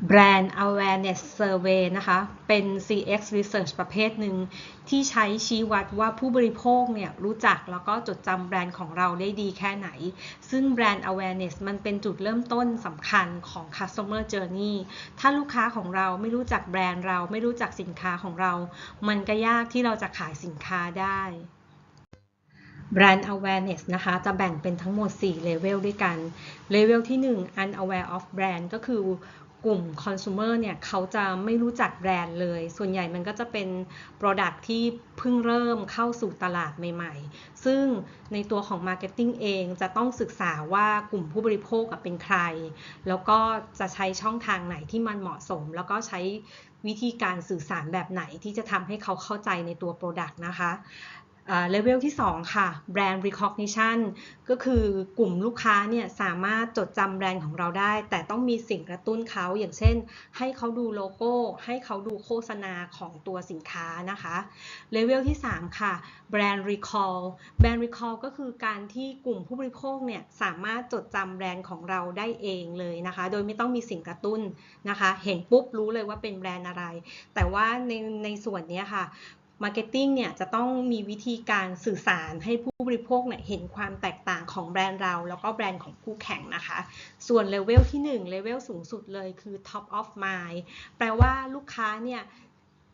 Brand Awareness Survey นะคะ เป็น CX Research ประเภทหนึ่ง ที่ใช้ชี้วัดว่าผู้บริโภคเนี่ยรู้จักแล้วก็จดจำแบรนด์ของเราได้ดีแค่ไหน ซึ่ง Brand Awareness มันเป็นจุดเริ่มต้นสำคัญของ Customer Journey ถ้าลูกค้าของเราไม่รู้จักแบรนด์เราไม่รู้จักสินค้าของเรา มันก็ยากที่เราจะขายสินค้าได้ Brand Awareness นะคะ จะแบ่งเป็นทั้งหมด 4 เลเวลด้วยกัน เลเวลที่ 1 Unaware of Brand ก็คือ กลุ่ม consumer เนี่ยเขาจะไม่รู้จักแบรนด์เลย ส่วนใหญ่มันก็จะเป็น product ที่เพิ่งเริ่มเข้าสู่ตลาดใหม่ๆ ซึ่งในตัวของ marketing เองจะต้องศึกษาว่ากลุ่มผู้บริโภคเป็นใคร แล้วก็จะใช้ช่องทางไหนที่มันเหมาะสม แล้วก็ใช้วิธีการสื่อสารแบบไหนที่จะทำให้เขาเข้าใจในตัว product นะคะ เลเวลที่ 2 ค่ะ Brand Recognition ก็คือกลุ่มลูกค้าเนี่ยสามารถจดจำแบรนด์ของเราได้ แต่ต้องมีสิ่งกระตุ้นเขาอย่างเช่น ให้เขาดูโลโก้ ให้เขาดูโฆษณาของตัวสินค้านะคะเลเวลที่ 3 ค่ะ Brand Recall Brand Recall ก็คือการที่กลุ่มผู้บริโภคเนี่ยสามารถจดจำแบรนด์ของเราได้เองเลยนะคะ โดยไม่ต้องมีสิ่งกระตุ้นนะคะ เห็นปุ๊บรู้เลยว่าเป็นแบรนด์อะไร แต่ว่าในในส่วนนี้ค่ะ มาร์เก็ตติ้งเนี่ยจะต้องมีวิธีการสื่อสารให้ผู้บริโภคเนี่ยเห็นความแตกต่างของแบรนด์เรา แล้วก็แบรนด์ของคู่แข่งนะคะ ส่วนเลเวลที่1เลเวลสูงสุดเลยคือ top of mind แปลว่าลูกค้าเนี่ย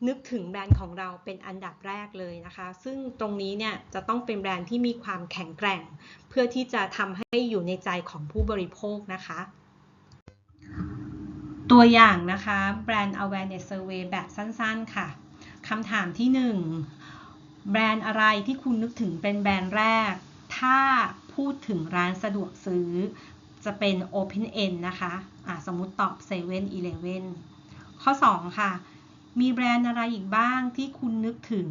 นึกถึงแบรนด์ของเราเป็นอันดับแรกเลยนะคะ ซึ่งตรงนี้เนี่ยจะต้องเป็นแบรนด์ที่มีความแข็งแกร่ง เพื่อที่จะทำให้อยู่ในใจของผู้บริโภคนะคะ ตัวอย่างนะคะ Brand Awareness Survey แบบสั้นๆค่ะ คำถามที่ 1 แบรนด์อะไรที่คุณนึกถึงเป็นแบรนด์แรก ถ้าพูดถึงร้านสะดวกซื้อ จะเป็น Open End นะคะะสมมุติตอบ7 e เ e ่ e อข้อ 2 ค่ะ มีแบรนด์อะไรอีกบ้างที่คุณนึกถึง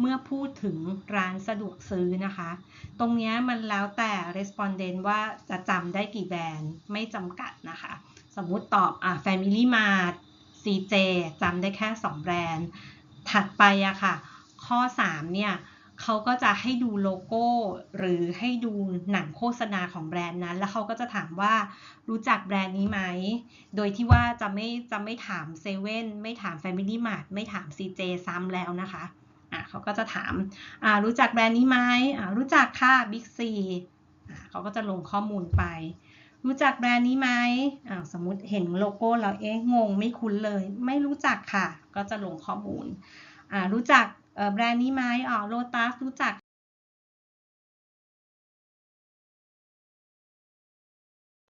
เมื่อพูดถึงร้านสะดวกซื้อนะคะ ตรงนี้มันแล้วแต่ respondent ว่าจะจำได้กี่แบรนด์ไม่จำกัดนะคะ สมมุติตอบอะ Family Mart CJ จำได้แค่ 2 แบรนด์ ถัดไปอะค่ะ ข้อ 3 เนี่ยเขาก็จะให้ดูโลโก้ หรือให้ดูหนังโฆษณาของแบรนด์นั้น แล้วเขาก็จะถามว่ารู้จักแบรนด์นี้ไหม โดยที่ว่าจะไม่จะไม่ถามเซเว่นไม่ถาม Family Mart ไม่ถาม CJ ซ้ำแล้วนะคะอะเขาก็จะถามอ่ารู้จักแบรนด์นี้ไหมอ่ารู้จักค่ะ Big C อ่าเขาก็จะลงข้อมูลไป รู้จักแบรนด์นี้ไหมอ่าสมมติเห็นโลโก้เราเอ๊ะงงไม่คุ้นเลย ไม่รู้จักค่ะ ก็จะลงข้อมูลอ่ารู้จักแบรนด์นี้ไหมอ๋อโลตัสรู้จัก